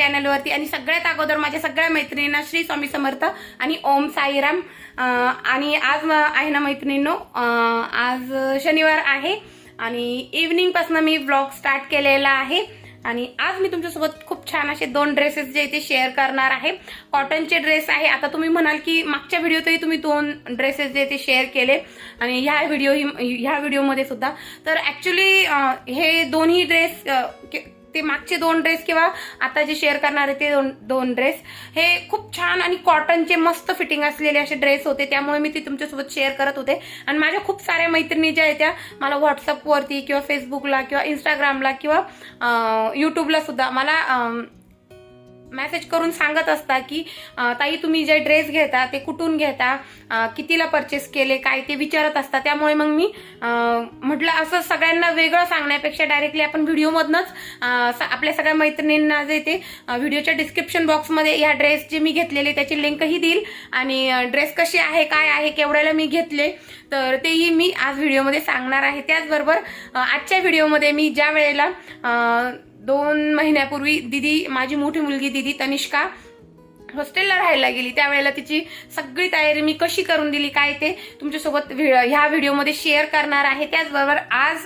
चॅनलवरती आणि सगळ्यात अगोदर माझ्या सगळ्या मैत्रिणींना श्री स्वामी समर्थ आणि ओम साईराम. आणि आज आहे ना मैत्रिणींनो आज शनिवार आहे आणि इव्हनिंगपासून मी ब्लॉग स्टार्ट केलेला आहे. आणि आज मी तुमच्यासोबत खूप छान असे दोन ड्रेसेस जे ते शेअर करणार आहे. कॉटनचे ड्रेस आहे. आता तुम्ही म्हणाल की मागच्या व्हिडिओतही तुम्ही दोन ड्रेसेस जे ते शेअर केले. आणि ह्या व्हिडिओ ह्या व्हिडिओमध्ये सुद्धा. तर ॲक्च्युली हे दोन्ही ड्रेस ते मागचे दोन ड्रेस किंवा आता जे शेअर करणार आहे ते दोन दोन ड्रेस हे खूप छान आणि कॉटनचे मस्त फिटिंग असलेले असे ड्रेस होते. त्यामुळे मी ते तुमच्यासोबत शेअर करत होते. आणि माझ्या खूप साऱ्या मैत्रिणी ज्या आहेत त्या मला व्हॉट्सअपवरती किंवा फेसबुकला किंवा इंस्टाग्रामला किंवा युट्यूबला सुद्धा मला मेसेज करून सांगत असता की ताई तुम्ही जे ड्रेस घेता ते कुठून घेता? कितीला परचेस केले? काय? ते विचारत असता. त्यामुळे मग मी म्हटलं असं सगळ्यांना वेगळं सांगण्यापेक्षा डायरेक्टली आपण व्हिडिओमधनंच स- आपल्या सगळ्या मैत्रिणींना जे ते व्हिडिओच्या डिस्क्रिप्शन बॉक्समध्ये या ड्रेस जे मी घेतलेले त्याची लिंकही देईल. आणि ड्रेस कशी आहे काय आहे केवढ्याला मी घेतले तर तेही मी आज व्हिडिओमध्ये सांगणार आहे. त्याचबरोबर आजच्या व्हिडिओमध्ये मी ज्या वेळेला दोन महिन्यापूर्वी दिदी माझी मोठी मुलगी दिदी तनिष्का हॉस्टेलला राहायला गेली. त्यावेळेला तिची सगळी तयारी मी कशी करून दिली काय ते तुमच्यासोबत व्हि- ह्या व्हिडिओमध्ये शेअर करणार आहे. त्याचबरोबर आज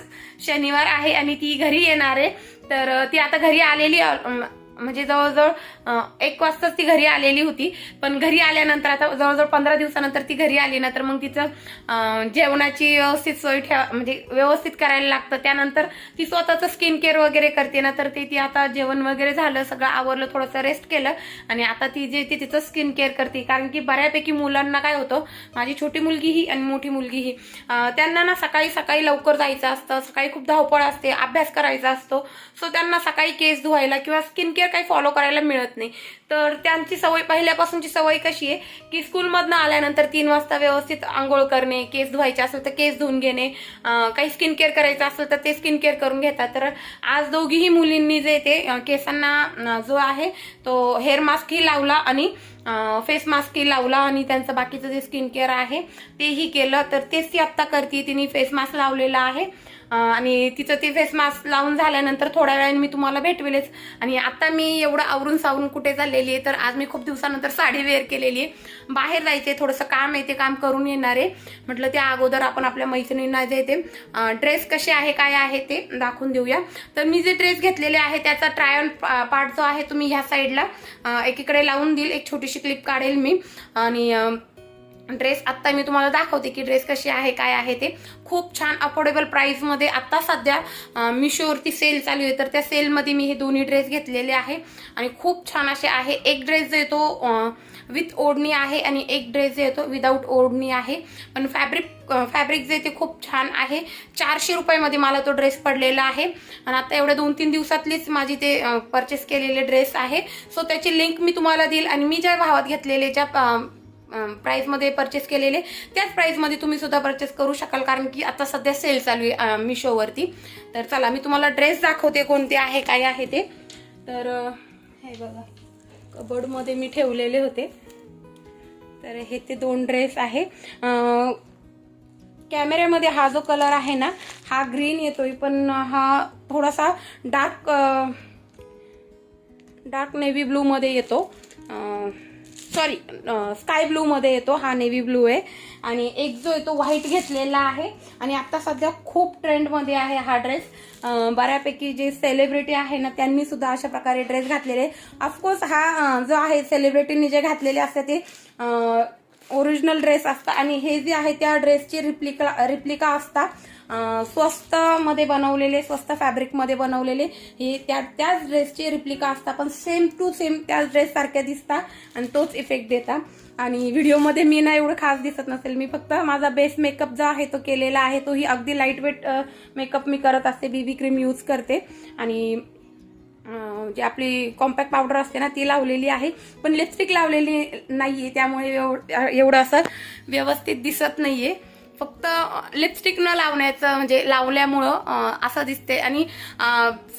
शनिवार आहे आणि ती घरी येणार आहे. तर ती आता घरी आलेली म्हणजे जवळजवळ एक वाजताच ती घरी आलेली होती. पण घरी आल्यानंतर आता जवळजवळ पंधरा दिवसानंतर ती घरी आली ना तर मग तिचं जेवणाची व्यवस्थित सोय ठेवा म्हणजे व्यवस्थित करायला लागतं. त्यानंतर ती स्वतःचं स्किन केअर वगैरे करते ना तर ते ती आता जेवण वगैरे झालं सगळं आवरलं थोडंसं रेस्ट केलं. आणि आता ती जे ती तिचं स्किन केअर करते. कारण की बऱ्यापैकी मुलांना काय होतं माझी छोटी मुलगी ही आणि मोठी मुलगी ही त्यांना ना सकाळी सकाळी लवकर जायचं असतं सकाळी खूप धावपळ असते अभ्यास करायचा असतो. सो त्यांना सकाळी केस धुवायला किंवा स्किन केअर काही फॉलो करायला मिळत नाही. तर त्यांची सवय पहिल्यापासूनची सवय कशी आहे की स्कूलमधनं आल्यानंतर तीन वाजता व्यवस्थित आंघोळ करणे केस धुवायचे असेल तर केस धुवून घेणे काही स्किन केअर करायचं असेल तर ते स्किन केअर करून घेतात. तर आज दोघीही मुलींनी जे ते केसांना जो आहे तो हेअर मास्कही लावला आणि फेस मास्कही लावला आणि त्यांचं बाकीचं जे स्किन केअर आहे तेही केलं. तर तेच ती आत्ता करते. तिने फेस मास्क लावलेला आहे. आणि तिचं ते फेस मास्क लावून झाल्यानंतर थोड्या वेळाने मी तुम्हाला भेटवेलच. आणि आता मी एवढं आवरून सावरून कुठे चाललेली आहे तर आज मी खूप दिवसानंतर साडी वेअर केलेली आहे. बाहेर जायचे थोडंसं काम आहे ते काम करून येणार आहे. म्हटलं त्या अगोदर आपण आपल्या मैत्रिणींना जे ते ड्रेस कसे आहे काय आहे ते दाखवून देऊया. तर मी जे ड्रेस घेतलेले आहे त्याचा ट्रायल पार्ट जो आहे तुम्ही ह्या साईडला एकीकडे लावून देईल. एक छोटीशी क्लिप काढेल मी. आणि ड्रेस आत्ता मी तुम्हाला दाखवते की ड्रेस कशी आहे काय आहे ते. खूप छान अफोर्डेबल प्राईजमध्ये आत्ता सध्या मिशोवरती सेल चालू आहे. तर त्या सेलमध्ये मी हे दोन्ही ड्रेस घेतलेले आहे. आणि खूप छान असे आहे. एक ड्रेस जो येतो विथ ओढणी आहे आणि एक ड्रेस जो येतो विदाऊट ओढणी आहे. पण फॅब्रिक फॅब्रिक जे ते खूप छान आहे. चारशे रुपयामध्ये मला तो ड्रेस पडलेला आहे. आणि आता एवढ्या दोन तीन दिवसातलीच माझी ते परचेस केलेले ड्रेस आहे. सो त्याची लिंक मी तुम्हाला देईल. आणि मी ज्या भावात घेतलेले ज्या प्राईजमध्ये परचेस केलेले. त्याच प्राईजमध्ये तुम्ही सुद्धा परचेस करू शकाल कारण की आता सध्या सेल चालू आहे मिशोवरती तर चला मी तुम्हाला ड्रेस दाखवते कोणते आहे काय आहे ते. तर हे बघा कबडमध्ये मी ठेवलेले होते. तर हे ते दोन ड्रेस आहे. कॅमेऱ्यामध्ये हा जो कलर आहे ना हा ग्रीन येतोय पण हा थोडासा डार्क डार्क नेव्ही ब्लूमध्ये येतो. सॉरी स्काय ब्लूमध्ये येतो हा नेव्ही ब्लू आहे. आणि एक जो येतो व्हाईट घेतलेला आहे. आणि आता सध्या खूप ट्रेंडमध्ये आहे हा ड्रेस बऱ्यापैकी जे सेलिब्रिटी आहे ना त्यांनी सुद्धा अशा प्रकारे ड्रेस घातलेले ऑफकोर्स हा जो आहे सेलिब्रिटींनी जे घातलेले असते ते ओरिजिनल ड्रेस असतात आणि हे जे आहे त्या ड्रेसची रिप्लिका रिप्लिका असतात. स्वस्तमध्ये बनवलेले स्वस्त फॅब्रिकमध्ये बनवलेले हे त्या त्याच ड्रेसची रिप्लिका असतात पण सेम टू सेम त्याच ड्रेससारख्या दिसतात आणि तोच इफेक्ट देतात. आणि व्हिडिओमध्ये मी ना एवढं खास दिसत नसेल मी फक्त माझा बेस्ट मेकअप जो आहे तो केलेला आहे तोही अगदी लाइट वेट मेकअप मी करत असते बीबी क्रीम यूज करते. आणि जी आपली कॉम्पॅक्ट पावडर असते ना ती लावलेली आहे. पण लिपस्टिक लावलेली नाही आहे त्यामुळे एवढं एवढं असं व्यवस्थित दिसत नाही आहे फक्त लिपस्टिक न लावण्याचं म्हणजे लावल्यामुळं असं दिसते आणि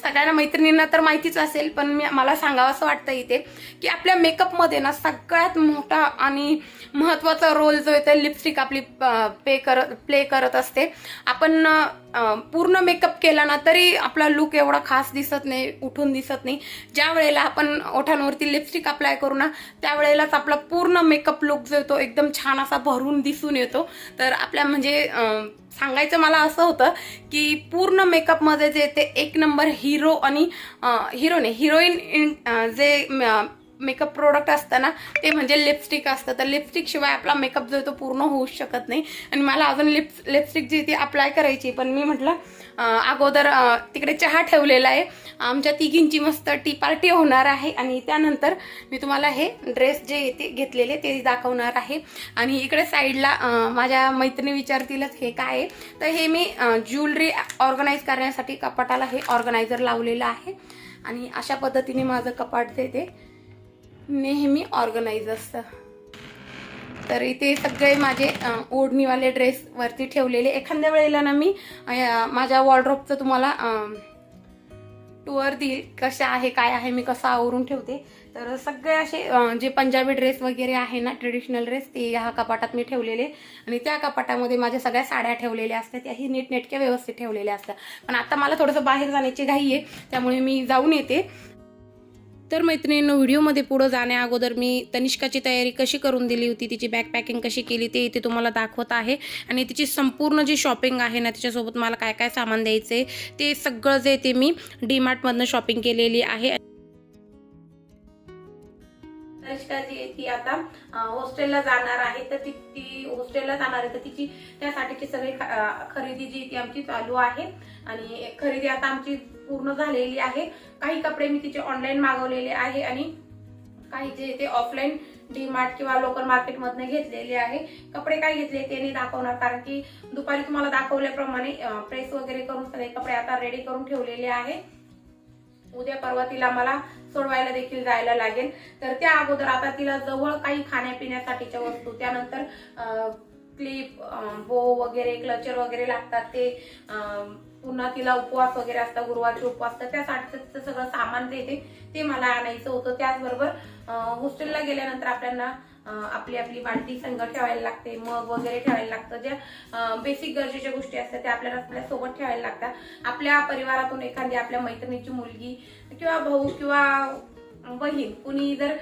सगळ्यांना मैत्रिणींना तर माहितीच असेल पण मी मला सांगावं असं वाटतं इथे की आपल्या मेकअपमध्ये ना सगळ्यात मोठा आणि महत्त्वाचा रोल जो आहे लिपस्टिक आपली पे करत प्ले करत असते. आपण पूर्ण मेकअप केला ना तरी आपला लुक एवढा खास दिसत नाही उठून दिसत नाही. ज्या वेळेला आपण ओठांवरती लिपस्टिक अप्लाय करू ना त्यावेळेलाच आपला पूर्ण मेकअप लुक जो येतो एकदम छान असा भरून दिसून येतो. तर आपल्या म्हणजे सांगायचं मला असं होतं की पूर्ण मेकअपमध्ये जे ते एक नंबर हिरो आणि हिरोने हिरोईन इन जे मेकअप प्रोडक्ट असतं ना ते म्हणजे लिपस्टिक असतं. तर लिपस्टिकशिवाय आपला मेकअप जो आहे तो पूर्ण होऊच शकत नाही. आणि मला अजून लिप्स लिपस्टिक जी ती अप्लाय करायची पण मी म्हटलं अगोदर तिकडे चहा ठेवलेला आहे. आमच्या तिघींची मस्त टी पार्टी होणार आहे आणि त्यानंतर मी तुम्हाला हे ड्रेस जे येते घेतलेले ते दाखवणार आहे. आणि इकडे साईडला माझ्या मैत्रिणी विचारतीलच हे काय आहे. तर हे मी ज्वेलरी ऑर्गनाईज करण्यासाठी कपाटाला हे ऑर्गनायझर लावलेलं आहे. आणि अशा पद्धतीने माझं कपाट जे ते नेहमी ऑर्गनाईज असतं तर इथे सगळे माझे ओढणीवाले ड्रेस वरती ठेवलेले. एखाद्या वेळेला ना मी माझ्या वॉर्ड्रॉपचं तुम्हाला टूअर देईल. कशा आहे काय आहे मी कसं आवरून ठेवते. तर सगळे असे जे पंजाबी ड्रेस वगैरे आहे ना ट्रेडिशनल ड्रेस ते ह्या कपाटात मी ठेवलेले. आणि त्या कपाटामध्ये माझ्या सगळ्या साड्या ठेवलेल्या असतात. त्याही नीटनेटक्या व्यवस्थित ठेवलेल्या असतात. पण आता मला थोडंसं बाहेर जाण्याची घाई आहे. त्यामुळे मी जाऊन येते. तर मैत्रिणींनो व्हिडिओमध्ये पुढं जाण्या अगोदर मी तनिष्काची तयारी कशी करून दिली होती तिची बॅग पॅकिंग कशी केली ते इथे तुम्हाला दाखवत आहे. आणि तिची संपूर्ण जी शॉपिंग आहे ना तिच्यासोबत मला काय काय सामान द्यायचं आहे ते सगळं जे ते मी डीमार्टमधनं शॉपिंग केलेली आहे. तनिष्का जी आहे ती आता हॉस्टेलला जाणार आहे. तर ती ती हॉस्टेलला जाणार आहे. तर तिची त्यासाठीची सगळी ख- खरेदी जी ती आमची चालू आहे. आणि खरेदी आता आमची पूर्ण झालेली आहे. काही कपडे मी तिचे ऑनलाईन मागवलेले आहे आणि काही जे ते ऑफलाईन डीमार्ट किंवा लोकल मार्केटमधनं घेतलेले आहे. कपडे काय घेतले ते नाही दाखवणार कारण की दुपारी तुम्हाला दाखवल्याप्रमाणे प्रेस वगैरे करून सगळे कपडे आता रेडी करून ठेवलेले आहे. उद्या परवा तिला मला सोडवायला देखील जायला लागेल. तर त्या अगोदर आता तिला जवळ काही खाण्यापिण्यासाठीच्या वस्तू त्यानंतर क्लिप बो वगैरे क्लचर वगैरे लागतात ते पुन्हा तिला उपवास वगैरे असतात गुरुवारचे उपवास तर त्यासाठीचं सगळं सामान देते. ते मला आणायचं होतं त्याचबरोबर हॉस्टेलला गेल्यानंतर आपल्याला आपली आपली बालटी संघ ठेवायला लागते मग वगैरे ठेवायला लागतं. ज्या बेसिक गरजेच्या गोष्टी असतात त्या आपल्याला आपल्यासोबत ठेवायला लागतात. आपल्या परिवारातून एखादी आपल्या मैत्रिणीची मुलगी किंवा भाऊ किंवा बहीण कुणी जर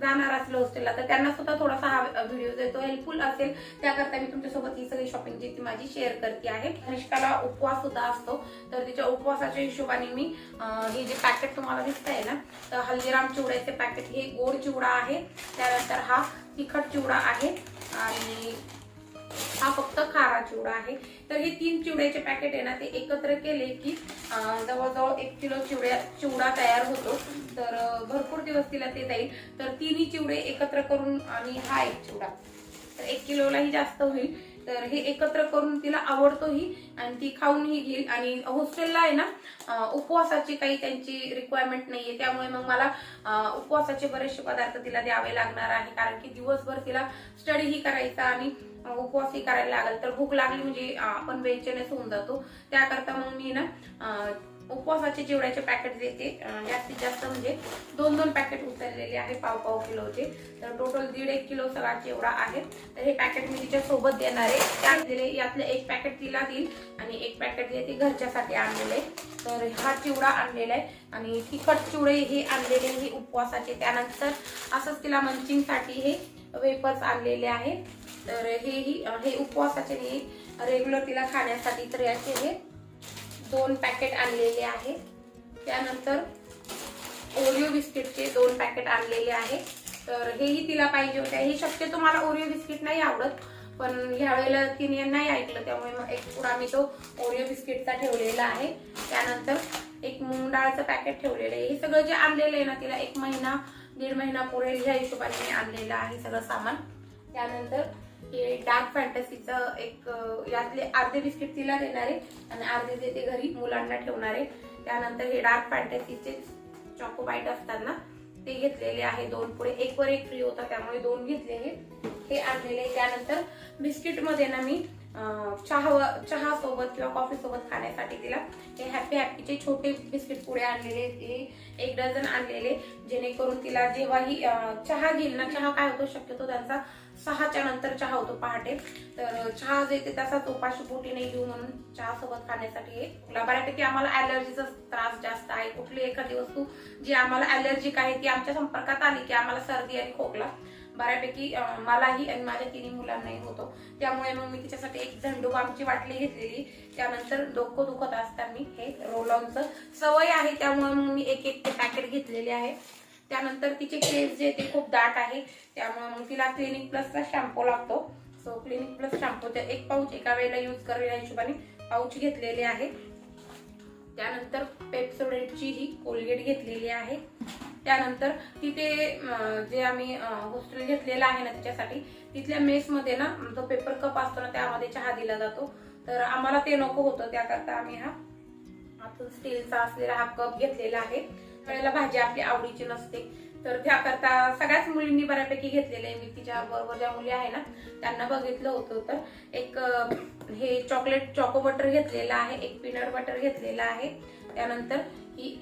जाणार असलं हॉस्टेलला तर त्यांना सुद्धा थोडासा हा व्हिडिओ देतो हेल्पफुल असेल. त्याकरता मी तुमच्यासोबत ही सगळी शॉपिंग जी ती माझी शेअर करते आहे. कनिष्काला उपवास सुद्धा असतो. तर तिच्या उपवासाच्या हिशोबाने मी हे जे पॅकेट तुम्हाला दिसत आहे ना तर हल्दीराम चिवड्याचे पॅकेट हे गोड चिवडा आहे. त्यानंतर हा तिखट चिवडा आहे. आणि हा फक्त खारा चिवडा आहे. तर हे तीन चिवड्याचे पॅकेट आहे ना ते एकत्र केले की अं, जवळजवळ एक किलो चिवड्या चिवडा तयार होतो. तर भरपूर दिवस तिला ते जाईल. तर तिन्ही चिवडे एकत्र करून आणि हा एक चिवडा. तर एक किलोलाही जास्त होईल. तर हे एकत्र करून तिला आवडतोही आणि ती खाऊनही घेईल. आणि हॉस्टेलला आहे ना उपवासाची काही त्यांची रिक्वायरमेंट नाहीये. त्यामुळे मग मला उपवासाचे बरेचसे पदार्थ तिला द्यावे लागणार आहे. कारण की दिवसभर तिला स्टडीही करायचा आणि उपवासही करायला लागेल. तर भूक लागली म्हणजे आपण बेचैनच होऊन जातो. त्याकरता मग मी ना उपवासाचे चिवड्याचे पॅकेट देते. जास्तीत जास्त म्हणजे दोन दोन पॅकेट उचललेले आहे पाव पाव किलोचे. तर टोटल दीड एक किलो सगळा चिवडा आहे तर हे पॅकेट मी तिच्या सोबत देणार आहे. त्या दिले यातलं एक पॅकेट तिला देईल आणि एक पॅकेट जे ते घरच्यासाठी आणलेलं आहे. तर हा चिवडा आणलेला आहे आणि तिखट चिवडे हे आणलेले हे उपवासाचे. त्यानंतर असंच तिला मंचिंगसाठी हे वेपर्स आणलेले आहे तर हेही हे उपवासाचे नाही रेग्युलर तिला खाण्यासाठी तर याचे हे दोन पॅकेट आणलेले आहे. त्यानंतर ओरिओ बिस्किटचे दोन पॅकेट आणलेले आहे. तर हेही तिला पाहिजे होते हे शक्यतो मला ओरिओ बिस्किट नाही आवडत पण ह्या वेळेला तिने नाही ऐकलं त्यामुळे मग एक पुढा मी तो ओरिओ बिस्किटचा ठेवलेला आहे. त्यानंतर एक मूग डाळचं पॅकेट ठेवलेलं आहे. हे सगळं जे आणलेलं आहे ना तिला एक महिना दीड महिना पुरेल ह्या हिशोबाने मी आणलेलं आहे सगळं सामान. त्यानंतर हे डार्क फॅन्टसीचं एक यातले अर्धे बिस्किट तिला देणार आहे आणि अर्धे जे ते घरी मुलांना ठेवणार. आहे त्यानंतर हे डार्क फॅन्टसीचे चॉको बाईट असताना ते घेतलेले आहे दोन पुढे. एक वर एक फ्री होता त्यामुळे दोन घेतलेले. हे आणलेले. त्यानंतर बिस्किटमध्ये ना मी चहा चहा सोबत किंवा कॉफी सोबत खाण्यासाठी तिला हे हॅपी हॅपीचे छोटे बिस्किट पुढे आणलेले. ते एक डझन आणलेले. जेणेकरून तिला जेव्हाही चहा घेईल ना चहा काय होतो शक्यतो त्यांचा सहाच्या नंतर चहा होतो पहाटे. तर चहा जे येते तसाच उपाशी पोटी नाही घेऊ म्हणून चहा सोबत खाण्यासाठी हे बऱ्यापैकी आम्हाला अलर्जीचा त्रास जास्त आहे. कुठली एखादी वस्तू जी आम्हाला अलर्जिक आहे ती आमच्या संपर्कात आली की आम्हाला सर्दी आणि खोकला. बऱ्यापैकी मलाही आणि माझ्या तिन्ही मुलांनाही होतो. त्यामुळे मग मी तिच्यासाठी एक झंडूबामची बाटली घेतलेली. त्यानंतर डोकं दुखत असताना मी हे रोलॉनचं सवय आहे. त्यामुळे मग मी एक एक पॅकेट घेतलेले आहे. त्यानंतर तिचे केस जे ते खूप दाट आहे. त्यामुळे मग तिला क्लिनिक प्लसचा शॅम्पू लागतो. सो क्लिनिक प्लस शॅम्पूचे एक पाऊच एका वेळेला यूज करेल या हिशोबाने पाऊच घेतलेले आहे. त्यानंतर पेप्सोडेटची ही कोलगेट घेतलेली आहे. त्यानंतर तिथे जे आम्ही हॉस्टेल घेतलेलं आहे ना त्याच्यासाठी तिथल्या मेसमध्ये ना जो पेपर कप असतो ना त्यामध्ये चहा दिला जातो. तर आम्हाला ते नको होतं. त्याकरता आम्ही हा आतून स्टीलचा असलेला हा कप घेतलेला आहे. वेळेला भाजी आपली आवडीची नसते. तर त्याकरता सगळ्याच मुलींनी बऱ्यापैकी घेतलेले आहे. मी तिच्या बरोबर ज्या मुली आहे ना त्यांना बघितलं होतं. तर एक हे चॉकलेट चॉको बटर घेतलेलं आहे. एक पीनट बटर घेतलेलं आहे. त्यानंतर ही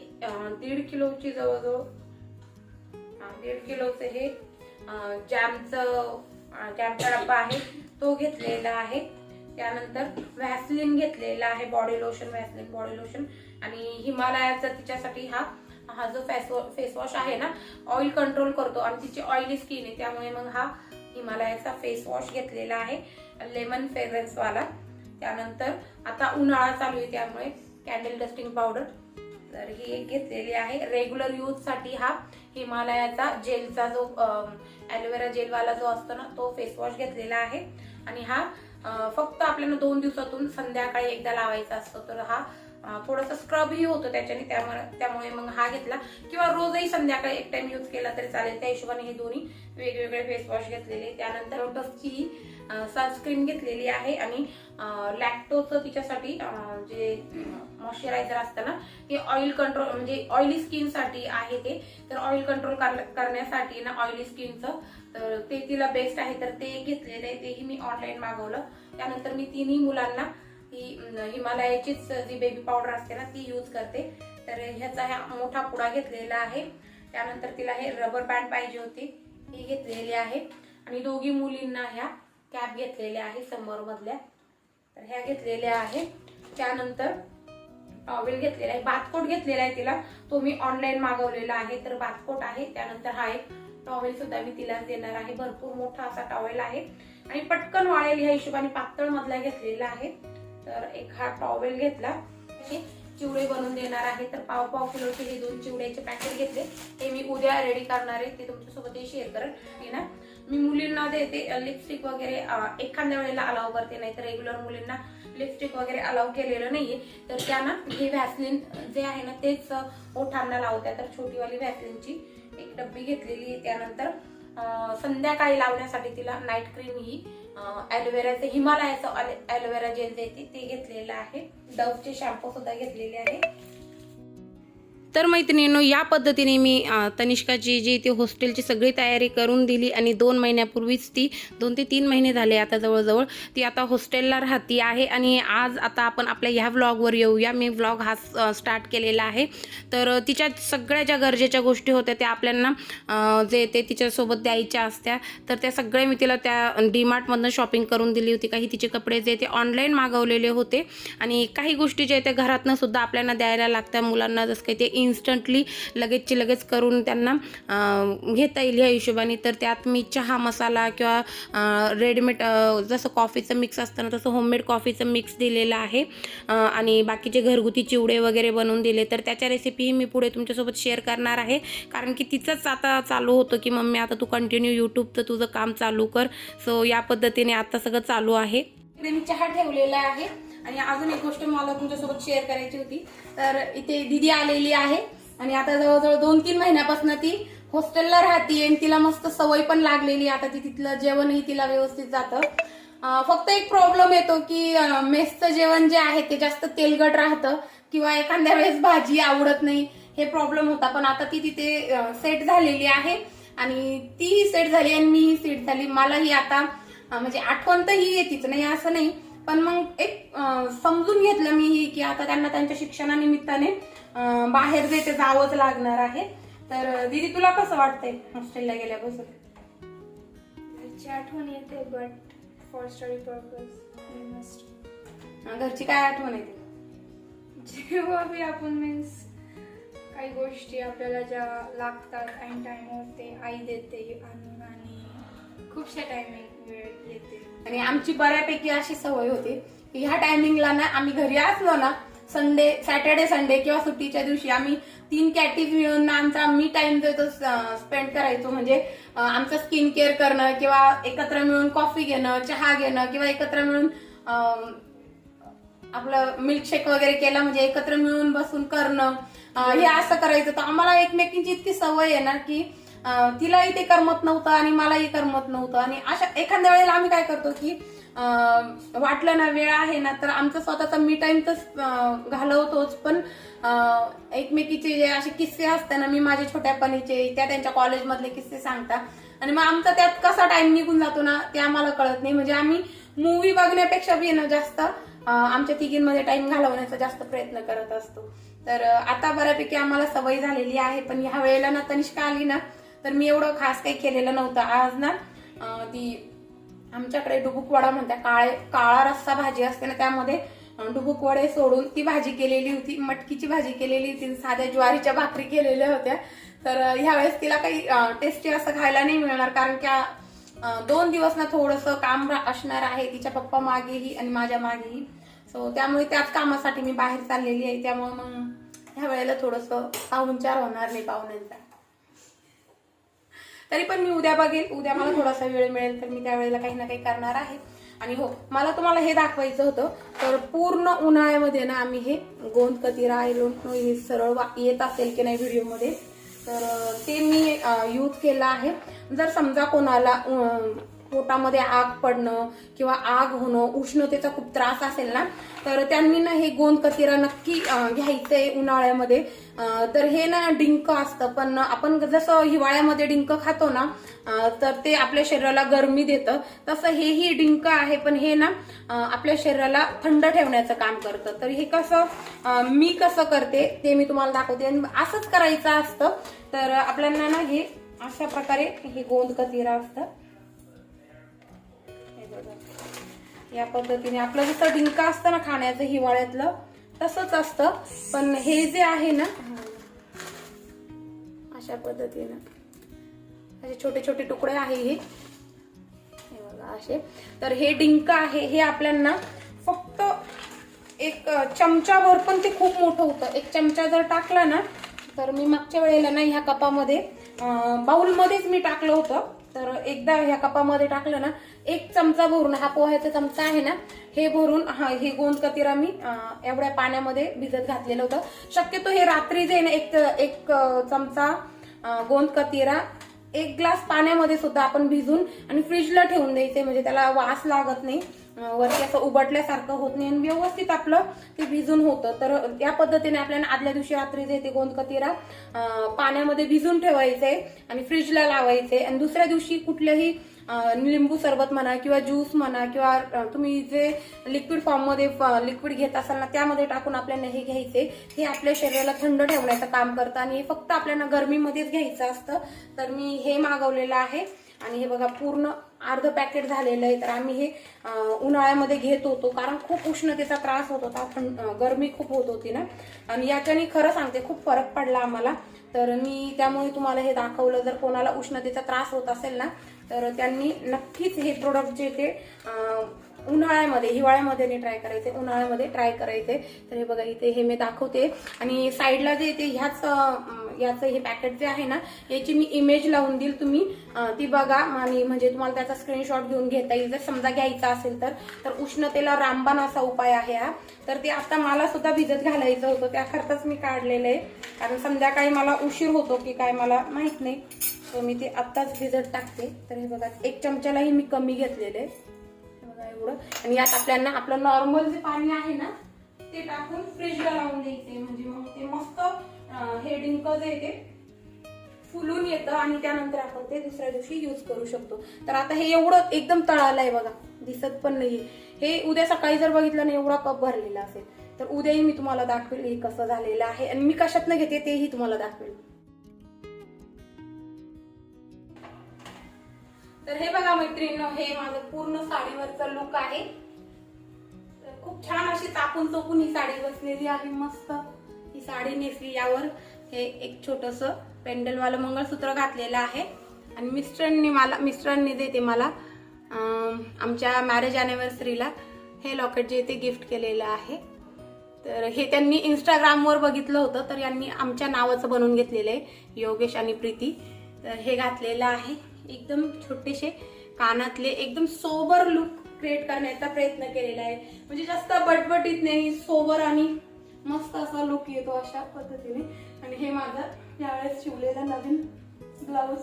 दीड किलोची जवळजवळ दीड किलोचं हे जॅमचं जॅमचा डब्बा आहे. तो घेतलेला आहे. त्यानंतर व्हॅसलिन घेतलेला आहे. Body lotion Vaseline body lotion आणि हिमालयाचा तिच्यासाठी हा हा जो फेस वॉश आहे ना ऑइल कंट्रोल करतो आणि तिची ऑइली स्किन आहे. त्यामुळे मग हा हिमालयाचा फेस वॉश घेतलेला आहे. लेमन फ्रेग्रन्सवाला त्यानंतर आता उन्हाळा चालू आहे त्यामुळे कॅन्डल डस्टिंग पावडर तर ही एक घेतलेली आहे. रेग्युलर यूजसाठी हा हिमालयाचा जेलचा जो ॲलोवेरा जेलवाला जो असतो ना तो फेस वॉश घेतलेला आहे. आणि हा फक्त आपल्याला दोन दिवसातून संध्याकाळी एकदा लावायचा असतो. तर हा थोडंसं स्क्रबही होतो त्याच्याने त्यामुळे त्यामुळे मग हा घेतला. किंवा रोजही संध्याकाळी एक टाइम यूज केला तरी चालेल. त्या हिशोबाने हे दोन्ही वेगवेगळे फेस वॉश घेतलेले. त्यानंतर लोटसची सनस्क्रीन घेतलेली आहे आणि लॅक्टोचं तिच्यासाठी जे मॉइश्चरायझर असतं ना ते ऑइल कंट्रोल म्हणजे ऑइली स्किनसाठी आहे ते. तर ऑइल कंट्रोल करण्यासाठी ना ऑइली स्किनचं तर ते तिला बेस्ट आहे. तर ते घेतलेलं आहे. तेही मी ऑनलाईन मागवलं. त्यानंतर मी तिन्ही मुलांना ही हिमालयाचीच जी बेबी पावडर असते ना ती यूज करते. तर ह्याचा ह्या मोठा पुडा घेतलेला आहे. त्यानंतर तिला हे रबर बँड पाहिजे होती. ही घेतलेली आहे. आणि दोघी मुलींना ह्या कॅप घेतलेल्या आहे समोर मधल्या तर ह्या घेतलेल्या आहे. त्यानंतर टॉवेल घेतलेला आहे. बातकोट घेतलेला आहे तिला. तो मी ऑनलाईन मागवलेला आहे. तर बातकोट आहे. त्यानंतर हा एक टॉवेल सुद्धा मी तिला देणार आहे. भरपूर मोठा असा टॉवेल आहे. आणि पटकन वाळेल ह्या हिशोबाने पातळ मधला घेतलेला आहे. तर एक हा टॉवेल घेतला. हे चिवडे बनवून देणार आहे. तर पाव पाव किलोचे हे दोन चिवड्याचे पॅकेट घेतले. हे मी उद्या रेडी करणार आहे. ते तुमच्यासोबत शेअर करेन हे ना मी मुलींना देते. लिपस्टिक वगैरे एखाद्या वेळेला अलाव करते. नाही तर रेग्युलर मुलींना लिपस्टिक वगैरे अलाव केलेलं नाहीये. तर त्यांना हे व्हॅसलिन जे आहे ना तेच ओठांना लावत्या तर छोटीवाली व्हॅसलिनची एक डब्बी घेतलेली आहे. त्यानंतर संध्याकाळी लावण्यासाठी तिला नाईट क्रीम ही ॲलोवेराचं हिमालयाचं ॲलोवेरा जेल देते ते घेतलेलं आहे. डवचे शॅम्पू सुद्धा घेतलेले आहे. तर मैत्रिणींनो या पद्धतीने मी तनिष्काची जी ती हॉस्टेलची सगळी तयारी करून दिली आणि दोन महिन्यापूर्वीच ती दोन ते तीन महिने झाले आता जवळजवळ ती आता हॉस्टेलला राहती आहे आणि आज आता आपण आपल्या ह्या व्लॉगवर येऊया. मी व्लॉग हा स्टार्ट केलेला आहे. तर तिच्या सगळ्या ज्या गरजेच्या गोष्टी होत्या त्या आपल्याला जे ते तिच्यासोबत द्यायच्या असत्या. तर त्या सगळ्या मी तिला त्या डीमार्टमधनं शॉपिंग करून दिली होती. काही तिचे कपडे जे ते ऑनलाईन मागवलेले होते आणि काही गोष्टी ज्या आहेत त्या घरातनं सुद्धा आपल्याला द्यायला लागत्या. मुलांना जसं काही ते इन्स्टंटली लगेचची लगेच करून त्यांना घेता येईल ह्या हिशोबाने. तर त्यात मी चहा मसाला किंवा रेडीमेड जसं कॉफीचं मिक्स असतं ना तसं होममेड कॉफीचं मिक्स दिलेलं आहे. आणि बाकीचे घरगुती चिवडे वगैरे बनवून दिले तर त्याच्या रेसिपीही मी पुढे तुमच्यासोबत शेअर करणार आहे. कारण की तिचंच आता चालू होतं की मम्मी आता तू कंटिन्यू यूट्यूबचं तुझं काम चालू कर. सो या पद्धतीने आता सगळं चालू आहे. मी चहा ठेवलेला आहे. आणि अजून एक गोष्ट मला तुमच्यासोबत शेअर करायची होती. तर इथे दिदी आलेली आहे आणि आता जवळजवळ दोन तीन महिन्यापासून ती हॉस्टेलला राहते आणि तिला मस्त सवय पण लागलेली आता ती तिथलं जेवणही तिला व्यवस्थित जातं. फक्त एक प्रॉब्लेम येतो की मेसचं जेवण जे आहे ते जास्त तेलकट राहतं किंवा एखाद्या वेळेस भाजी आवडत नाही. हे प्रॉब्लेम होता. पण आता ती तिथे सेट झालेली आहे आणि तीही सेट झाली आणि मीही सेट झाली. मलाही आता म्हणजे आठवण तर ही येतीच नाही असं नाही. पण मग एक समजून घेतलं मी ही की आता त्यांना त्यांच्या शिक्षणानिमित्ताने बाहेर जे ते जावंच लागणार आहे. तर दीदी तुला कसं वाटतंय हॉस्टेलला गेल्यापासून? घरची आठवण येते बट फॉर स्टडी पर्पज घरची काय आठवण येते जेव्हा बी आपण मीन्स काही गोष्टी आपल्याला ज्या लागतात ऐन टाइमवर ते आई देते आणून आणि खूपशा टायमिंग वेळ येते. आणि आमची बऱ्यापैकी अशी सवय होती ह्या टायमिंगला ना आम्ही घरी असलो ना संडे सॅटर्डे संडे किंवा सुट्टीच्या दिवशी आम्ही तीन कॅटीज मिळून ना आमचा मी टाइम जो तो स्पेंड करायचो. म्हणजे आमचं स्किन केअर करणं किंवा एकत्र मिळून कॉफी घेणं चहा घेणं किंवा एकत्र मिळून आपलं मिल्कशेक वगैरे केला म्हणजे एकत्र मिळून बसून करणं हे असं करायचं. तर आम्हाला एकमेकींची इतकी सवय आहे ना की तिलाही ते करमत नव्हतं आणि मलाही करमत नव्हतं. आणि अशा एखाद्या वेळेला आम्ही काय करतो की वाटलं ना वेळ आहे ना तर आमचं स्वतःचा मी टाइम तर घालवतोच. पण एकमेकीचे जे असे किस्से असतात ना मी माझ्या छोट्यापणीचे त्या त्यांच्या कॉलेजमधले किस्से सांगता. आणि मग आमचा त्यात कसा टाइम निघून जातो ना ते आम्हाला कळत नाही. म्हणजे आम्ही मूवी बघण्यापेक्षा बी ना जास्त आमच्या तिघींमध्ये टाइम घालवण्याचा जास्त प्रयत्न करत असतो. तर आता बऱ्यापैकी आम्हाला सवय झालेली आहे पण ह्या वेळेला ना तनिष्का आली ना तर मी एवढं खास काही केलेलं नव्हतं. आज ना ती आमच्याकडे डुबुकवाडा म्हणतात. काळे काळा रस्सा भाजी असते ना त्यामध्ये डुबुकवडे सोडून ती भाजी केलेली होती. मटकीची भाजी केलेली होती. साध्या ज्वारीच्या भाकरी केलेल्या होत्या. तर ह्यावेळेस तिला काही टेस्टी असं खायला नाही मिळणार. कारण की दोन दिवस ना थोडंसं काम असणार आहे. तिच्या पप्पा मागेही आणि माझ्या मागेही. सो त्यामुळे त्याच कामासाठी मी बाहेर चाललेली आहे. त्यामुळे मग ह्या वेळेला थोडंसं पाहुणचार होणार नाही पाहुण्यांचा. तरी पण मी उद्या बघेल. उद्या मला थोडासा वेळ मिळेल तर मी त्यावेळेला काही ना काही करणार आहे. आणि हो मला तुम्हाला हे दाखवायचं होतं. तर पूर्ण उन्हाळ्यामध्ये ना आम्ही हे गोंद कतिरा आय हे सरळ वा- येत असेल की नाही व्हिडिओमध्ये तर ते मी यूज केलं आहे. जर समजा कोणाला पोटामध्ये आग पडणं किंवा आग होणं उष्णतेचा खूप त्रास असेल ना तर त्यांनी ना हे गोंद कतिरा नक्की घ्यायचंय उन्हाळ्यामध्ये. तर हे ना डिंक असतं पण आपण जसं हिवाळ्यामध्ये डिंक खातो ना तर ते आपल्या शरीराला गरमी देतं. तसं हेही डिंक आहे पण हे ना आपल्या शरीराला थंड ठेवण्याचं काम करतं. तर हे कसं मी कसं करते ते मी तुम्हाला दाखवते. आणि असंच करायचं असतं तर आपल्याला ना हे अशा प्रकारे हे गोंद कतीरा असतं. या पद्धतीने आपलं जसं डिंक असतं ना खाण्याचं हिवाळ्यातलं तसंच असतं. पण हे जे आहे ना अशा पद्धतीनं. असे छोटे छोटे तुकडे आहे हे. बघा असे. तर हे डिंक आहे हे आपल्याला फक्त एक चमचाभर पण ते खूप मोठं होतं. एक चमचा जर टाकला ना तर मी मागच्या वेळेला ना ह्या कपामध्ये बाऊलमध्येच बाउलमध्येच मी टाकलं होतं. तर एकदा ह्या कपामध्ये टाकलं ना एक चमचा भरून हा पोह्याचा चमचा आहे ना हे भरून हा हे गोंद कतिरा मी एवढ्या पाण्यामध्ये भिजत घातलेलं होतं. शक्यतो हे रात्री जे आहे ना एक एक चमचा गोंद कतिरा एक ग्लास पाण्यामध्ये सुद्धा आपण भिजून आणि फ्रीजला ठेवून द्यायचे म्हणजे त्याला वास लागत नाही वरती असं उबटल्यासारखं होत नाही. आणि व्यवस्थित आपलं ते भिजून होतं. तर या पद्धतीने आपल्याला आदल्या दिवशी रात्री जे ते गोंद कतिरा पाण्यामध्ये भिजून ठेवायचे आणि फ्रीजला लावायचे. आणि दुसऱ्या दिवशी कुठल्याही लिंबू सरबत म्हणा किंवा ज्यूस म्हणा किंवा तुम्ही जे लिक्विड फॉर्ममध्ये लिक्विड घेत असाल ना त्यामध्ये टाकून आपल्याला हे घ्यायचे. हे आपल्या शरीराला थंड ठेवण्याचं काम करतं आणि हे फक्त आपल्याला गरमीमध्येच घ्यायचं असतं. तर मी हे मागवलेलं आहे. आणि हे बघा पूर्ण अर्ध पॅकेट झालेलं आहे. तर आम्ही हे उन्हाळ्यामध्ये घेत होतो. कारण खूप उष्णतेचा त्रास होत होता. थंड गरमी खूप होत होती ना. आणि याच्याने खरं सांगते खूप फरक पडला आम्हाला. तर मी त्यामुळे तुम्हाला हे दाखवलं. जर कोणाला उष्णतेचा त्रास होत असेल ना तर त्यांनी नक्कीच हे प्रोडक्ट जे ते उन्हाळ्यामध्ये हिवाळ्यामध्ये नाही ट्राय करायचे उन्हाळ्यामध्ये ट्राय करायचे. तर हे बघा इथे हे मी दाखवते. आणि साईडला जे इथे ह्याच अं, याचं हे पॅकेट जे आहे ना याची मी इमेज लावून देईल तुम्ही. ती बघा. आणि म्हणजे तुम्हाला त्याचा स्क्रीनशॉट घेऊन घेता येईल. जर समजा घ्यायचा असेल तर. तर उष्णतेला रामबाण असा उपाय आहे हा. तर ते आता मला सुद्धा भिजत घालायचं होतं. त्याकरताच मी काढलेलं आहे. कारण संध्याकाळी मला उशीर होतो की काय मला माहीत नाही. तर मी ते आत्ताच भिजत टाकते. तर हे बघा एक चमच्यालाही मी कमी घेतलेलं आहे. बघा एवढं. आणि यात आपल्याला आपलं नॉर्मल जे पाणी आहे ना ते टाकून फ्रीजला लावून द्यायचे म्हणजे मग ते मस्त हे डिंक जे ते फुलून येतं आणि त्यानंतर आपण ते दुसऱ्या दिवशी यूज करू शकतो. तर आता हे एवढं एकदम तळालं आहे बघा. दिसत पण नाही हे उद्या सकाळी जर बघितलं ना एवढा कप भरलेला असेल. तर उद्याही मी तुम्हाला दाखवेल हे कसं झालेलं आहे आणि मी कशातनं घेते तेही तुम्हाला दाखवेल. तर हे बघा मैत्रिणींनो हे माझं पूर्ण साडीवरचं लुक आहे. तर खूप छान अशी चापून चोपून ही साडी बसलेली आहे मस्त. ही साडी नेसली यावर. हे एक छोटस पेंडलवालं मंगळसूत्र घातलेलं आहे. आणि मिस्टरांनी मला मिस्टरांनी देते मला आमच्या मॅरेज अॅनिव्हर्सरीला हे लॉकेट जे ते गिफ्ट केलेलं आहे. तर हे त्यांनी इंस्टाग्रामवर बघितलं होतं तर यांनी आमच्या नावाचं बनवून घेतलेलं आहे योगेश आणि प्रीती. तर हे घातलेलं आहे. एकदम छोटेसे कानातले एकदम सोबर लुक क्रिएट करण्याचा प्रयत्न केलेला आहे. म्हणजे जास्त बटबटीत नाही सोबर आणि मस्त असा लुक येतो अशा पद्धतीने. आणि हे माझं यावेळेस शिवलेला नवीन ब्लाऊज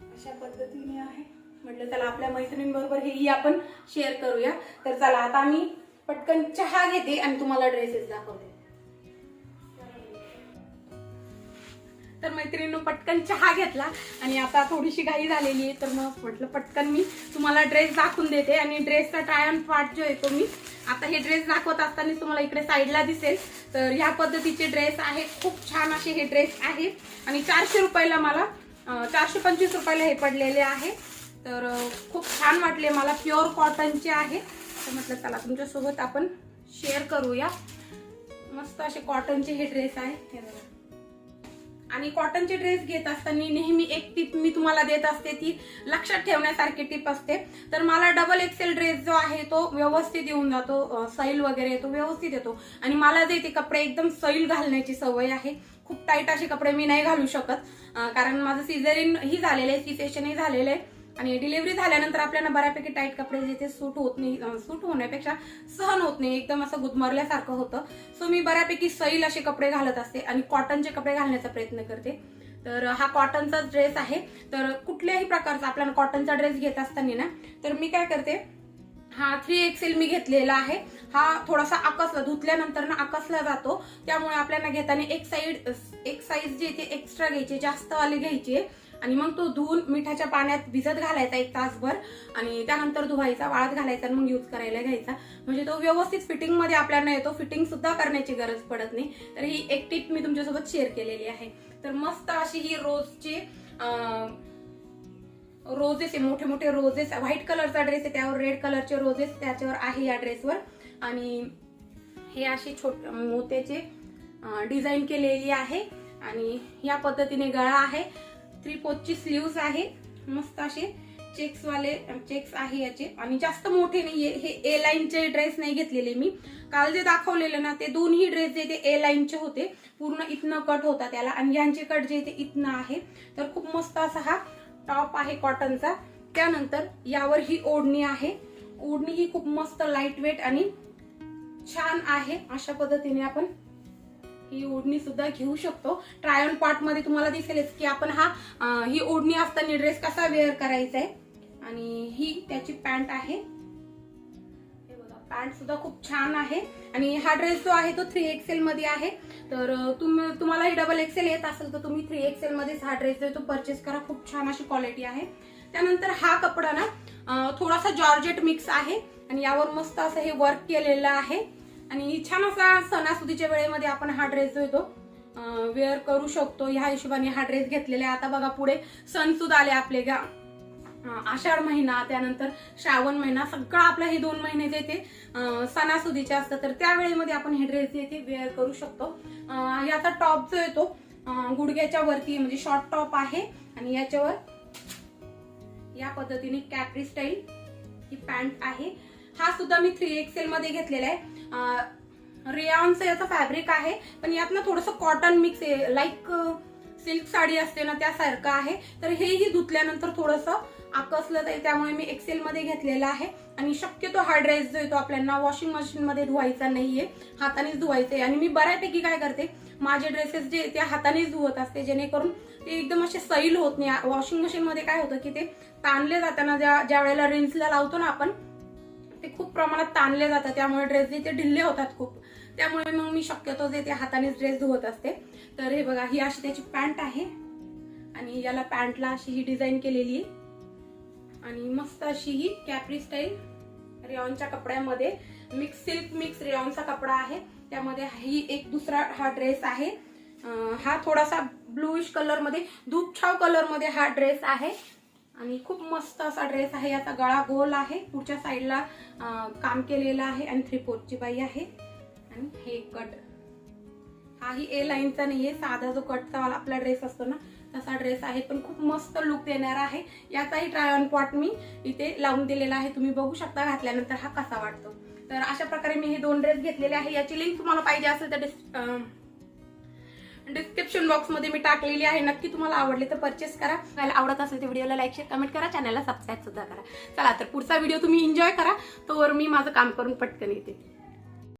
अशा पद्धतीने आहे. म्हटलं चला आपल्या मैत्रिणींबरोबर हेही आपण शेअर करूया. तर चला आता मी पटकन चहा घेते आणि तुम्हाला ड्रेसेस दाखवते. तर मैत्रिणीनं पटकन चहा घेतला आणि आता थोडीशी घाई झालेली आहे तर मग म्हटलं पटकन मी तुम्हाला ड्रेस दाखवून देते आणि ड्रेसचा ट्राय अँड पार्ट जो येतो मी आता हे ड्रेस दाखवत असताना तुम्हाला इकडे साईडला दिसेल. तर ह्या पद्धतीचे ड्रेस आहे खूप छान असे हे ड्रेस आहेत आणि चारशे रुपयाला मला चारशे पंचवीस रुपयाला हे पडलेले आहे. तर खूप छान वाटले मला प्युअर कॉटनचे आहे. तर म्हटलं चला तुमच्यासोबत आपण शेअर करूया. मस्त असे कॉटनचे हे ड्रेस आहे. हे बघा. आणि कॉटनचे ड्रेस घेत असताना नेहमी एक टीप मी तुम्हाला देत असते ती लक्षात ठेवण्यासारखी टीप असते. तर मला डबल एक्सेल ड्रेस जो आहे तो व्यवस्थित येऊन जातो सैल वगैरे तो व्यवस्थित येतो. आणि मला जे ते कपडे एकदम सैल घालण्याची सवय आहे. खूप टाईट असे कपडे मी नाही घालू शकत कारण माझं सिझेरिन ही झालेलं आहे सिसेशन ही झालेलं आहे. आणि डिलिव्हरी झाल्यानंतर आपल्याला बऱ्यापैकी टाईट कपडे जे ते सूट होत नाही सूट होण्यापेक्षा सहन होत नाही. एकदम असं गुदमरल्यासारखं होतं. सो मी बऱ्यापैकी सैल असे कपडे घालत असते आणि कॉटनचे कपडे घालण्याचा प्रयत्न करते. तर हा कॉटनचा ड्रेस आहे. तर कुठल्याही प्रकारचा आपल्याला कॉटनचा ड्रेस घेत असताना ना तर मी काय करते हा थ्री एक्सेल मी घेतलेला आहे. हा थोडासा आकसला धुतल्यानंतर ना आकसला जातो. त्यामुळे आपल्याला घेताना एक साईड एक साईज जे ते एक्स्ट्रा घ्यायची जास्त वाली घ्यायची. आहे आणि मग तो धुवून मिठाच्या पाण्यात भिजत घालायचा एक तासभर आणि त्यानंतर धुवायचा वाळत घालायचा आणि मग यूज करायला घ्यायचा. म्हणजे तो व्यवस्थित फिटिंगमध्ये आपल्याला येतो. फिटिंग सुद्धा करण्याची गरज पडत नाही. तर ही एक टिप मी तुमच्यासोबत शेअर केलेली आहे. तर मस्त अशी ही रोजची रोजेस आहे. मोठे मोठे रोजेस व्हाईट कलरचा ड्रेस आहे. त्यावर रेड कलरचे रोजेस त्याच्यावर आहे या ड्रेसवर आणि हे अशी छोट मोत्याचे डिझाईन केलेली आहे. आणि या पद्धतीने गळा आहे. थ्री पोचची स्लीव्स आहे. मस्त असे चेक्स वाले चेक्स आहे याचे. आणि जास्त मोठे नाहीये. हे ए लाईनचे ड्रेस नाही घेतलेले मी. काल जे दाखवलेले ना ते दोन्ही ड्रेस जे ते ए लाईनचे होते. पूर्ण इथनं कट होता त्याला. आणि यांचे कट जे ते इथनं आहे. तर खूप मस्त असा हा टॉप आहे कॉटनचा त्यानंतर यावर ही ओढणी आहे. ओढणी ही खूप मस्त लाइट वेट आणि छान आहे. अशा पद्धतीने आपण ही ओढणी सुद्धा घेऊ शकतो. ट्रायल पार्टमध्ये तुम्हाला दिसेलच की आपण हा ही ओढणी असताना ड्रेस कसा वेअर करायचा आहे आणि ही त्याची पॅन्ट आहे. बघा पॅन्ट सुद्धा खूप छान आहे. आणि हा ड्रेस जो आहे तो थ्री एक्सेल मध्ये आहे. तर तुम्ही तुम्हाला ही डबल एक्सेल येत असेल तर तुम्ही थ्री एक्सेल मध्येच हा ड्रेस जो आहे तो परचेस करा. खूप छान अशी क्वालिटी आहे. त्यानंतर हा कपडा ना थोडासा जॉर्जेट मिक्स आहे. आणि यावर मस्त असं हे वर्क केलेलं आहे. आणि छान असा सणासुदीच्या वेळेमध्ये आपण हा ड्रेस जो वेअर करू शकतो. ह्या हिशोबाने हा ड्रेस घेतलेला आहे. आता बघा पुढे सण सुद्धा आले आपले गा. आषाढ महिना त्यानंतर श्रावण महिना सगळं आपला हे दोन महिने जे ते सणासुदीचे असतात. तर त्या वेळेमध्ये आपण हे ड्रेस जे ते वेअर करू शकतो. याचा टॉप जो येतो गुडघ्याच्या वरती म्हणजे शॉर्ट टॉप आहे. आणि याच्यावर या पद्धतीने कॅपरी स्टाईल ही पॅन्ट आहे. हा सुद्धा मी थ्री एक्सेल मध्ये घेतलेला आहे. रेयॉनचं याचं फॅब्रिक आहे पण यात ना थोडंसं कॉटन मिक्स आहे. लाईक सिल्क साडी असते ना त्यासारखं आहे. तर हेही धुतल्यानंतर थोडंसं आकसलं जाईल. त्यामुळे मी एक्सेल मध्ये घेतलेला आहे. आणि शक्यतो हा ड्रेस जो आहे तो आपल्याला वॉशिंग मशीन मध्ये धुवायचा नाहीये. हातानेच धुवायचे आणि मी बऱ्यापैकी काय करते माझे ड्रेसेस जे ते हातानेच धुवत असते. जेणेकरून ते एकदम असे सैल होत नाही. वॉशिंग मशीन मध्ये काय होतं की ते ताणले जाताना ज्या ज्या वेळेला रिन्सला लावतो ना आपण ते खूप प्रमाणात ताणले जातात. त्यामुळे ड्रेस जे ते ढिल्ले होतात खूप. त्यामुळे मग मी शक्यतो जे ते हातानेच ड्रेस धुवत असते. तर हे बघा ही अशी त्याची पॅन्ट आहे. आणि याला पॅन्टला अशी ही डिझाईन केलेली आहे. आणि मस्त अशी ही कॅपरी स्टाईल रेऑनच्या कपड्यामध्ये मिक्स सिल्क मिक्स रेऑनचा कपडा आहे. त्यामध्ये ही एक दुसरा हा ड्रेस आहे. हा थोडासा ब्लूइश कलरमध्ये धूपछाव कलरमध्ये हा ड्रेस आहे. आणि खूप मस्त असा ड्रेस आहे. याचा गळा गोल आहे. पुढच्या साईडला काम केलेलं आहे आणि थ्री फोर्थची बाई आहे. आणि हे कट हाही ए लाईनचा नाही आहे साधा जो कटचा वाला आपला ड्रेस असतो ना तसा ड्रेस आहे. पण खूप मस्त लुक देणार आहे. याचाही ट्राय ऑन पॉट मी इथे लावून दिलेला आहे. तुम्ही बघू शकता घातल्यानंतर हा कसा वाटतो. तर अशा प्रकारे मी हे दोन ड्रेस घेतलेले आहे. याची लिंक तुम्हाला पाहिजे असेल तर डिस्क्रिप्शन बॉक्समध्ये मी टाकलेली आहे. नक्की तुम्हाला आवडले तर परचेस करा. मला आवडत असेल तर व्हिडिओला लाईक शेअर कमेंट करा. चॅनलला सबस्क्राईब सुद्धा करा. चला तर पुढचा व्हिडिओ तुम्ही एन्जॉय करा. तोवर मी माझं काम करून पटकन येते.